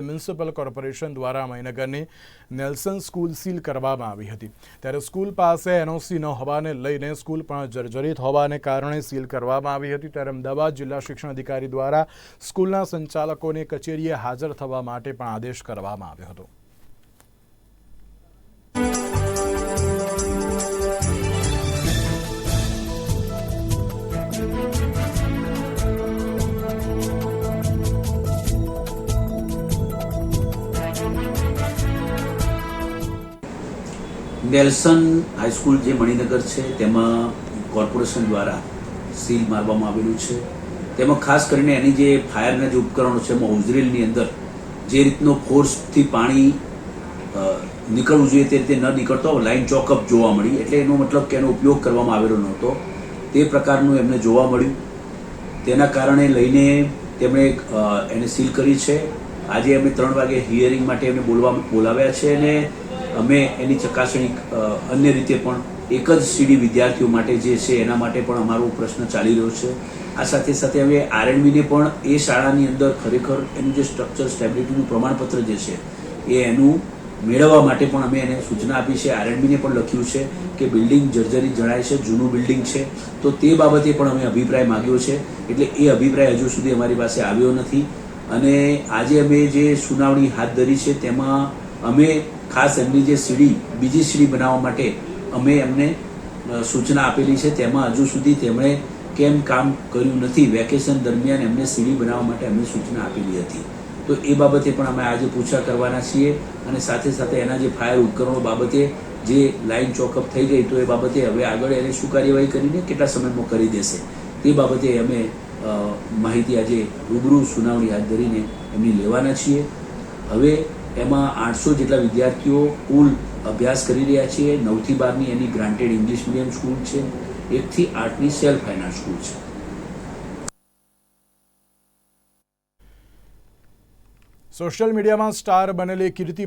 Municipal corporation દ્વારા મહીનગરની Nelson school seal કરવામાં આવી હતી. ત્યારે સ્કૂલ પાસે એનઓસી ન હોવાને લઈને સ્કૂલ પણ જર્જરિત હોવાને કારણે સીલ કરવામાં આવી હતી. ત્યારે અમદાવાદ જિલ્લા શિક્ષણ અધિકારી દ્વારા સ્કૂલના સંચાલકોને કચેરીએ હાજર થવા માટે પણ આદેશ કરવામાં આવ્યો હતો. નેલ્સન હાઈસ્કૂલ જે મણિનગર છે, તેમાં કોર્પોરેશન દ્વારા સીલ મારવામાં આવેલું છે. તેમાં ખાસ કરીને એની જે ફાયરના જે ઉપકરણો છે, એમાં હોઝરેલની અંદર જે રીતનો ફોર્સથી પાણી નીકળવું જોઈએ તે રીતે ન નીકળતો લાઇન ચોકઅપ જોવા મળી. એટલે એનો મતલબ કે એનો ઉપયોગ કરવામાં આવેલો નહોતો. તે પ્રકારનું એમને જોવા મળ્યું. તેના કારણે લઈને તેમણે એને સીલ કરી છે. આજે એમને ત્રણ વાગે હિયરિંગ માટે એમને બોલવા, બોલાવ્યા છે અને અમે એની ચકાસણી અન્ય રીતે પણ એક જ સીડી વિદ્યાર્થીઓ માટે જે છે એના માટે પણ અમારો પ્રશ્ન ચાલી રહ્યો છે. આ સાથે સાથે હવે આરએનબીને પણ એ શાળાની અંદર ખરેખર એનું જે સ્ટ્રક્ચર સ્ટેબિલિટીનું પ્રમાણપત્ર જે છે એ એનું મેળવવા માટે પણ અમે એને સૂચના આપી છે. આરએનબીને પણ લખ્યું છે કે બિલ્ડિંગ જર્જરી જણાય છે, જૂનું બિલ્ડિંગ છે. તો તે બાબતે પણ અમે અભિપ્રાય માગ્યો છે. એટલે એ અભિપ્રાય હજુ સુધી અમારી પાસે આવ્યો નથી. અને આજે અમે જે સુનાવણી હાથ ધરી છે તેમાં અમે ખાસ એમની જે સીડી, બીજી સીડી બનાવવા માટે અમે એમને સૂચના આપેલી છે. તેમાં હજુ સુધી તેમણે કેમ કામ કર્યું નથી, વેકેશન દરમિયાન એમને સીડી બનાવવા માટે અમે સૂચના આપેલી હતી. તો એ બાબતે પણ અમે આજે પૂછા કરવાના છીએ અને સાથે સાથે એના જે ફાયર ઉપકરણો બાબતે જે લાઈન ચોકઅપ થઈ ગઈ તો એ બાબતે હવે આગળ એને શું કાર્યવાહી કરીને કેટલા સમયમાં કરી દેશે, તે બાબતે અમે માહિતી આજે રૂબરૂ સુનાવણી હાથ ધરીને એમની લેવાના છીએ. હવે એમાં આઠસો જેટલા વિદ્યાર્થીઓ કુલ અભ્યાસ કરી રહ્યા છે. નવથી બારની એની ગ્રાન્ટેડ ઇંગ્લિશ મીડિયમ સ્કૂલ છે. એકથી આઠની સેલ્ફ ફાઇનાન્સ સ્કૂલ છે. સોશિયલ મીડિયામાં સ્ટાર બનેલી કીર્તિ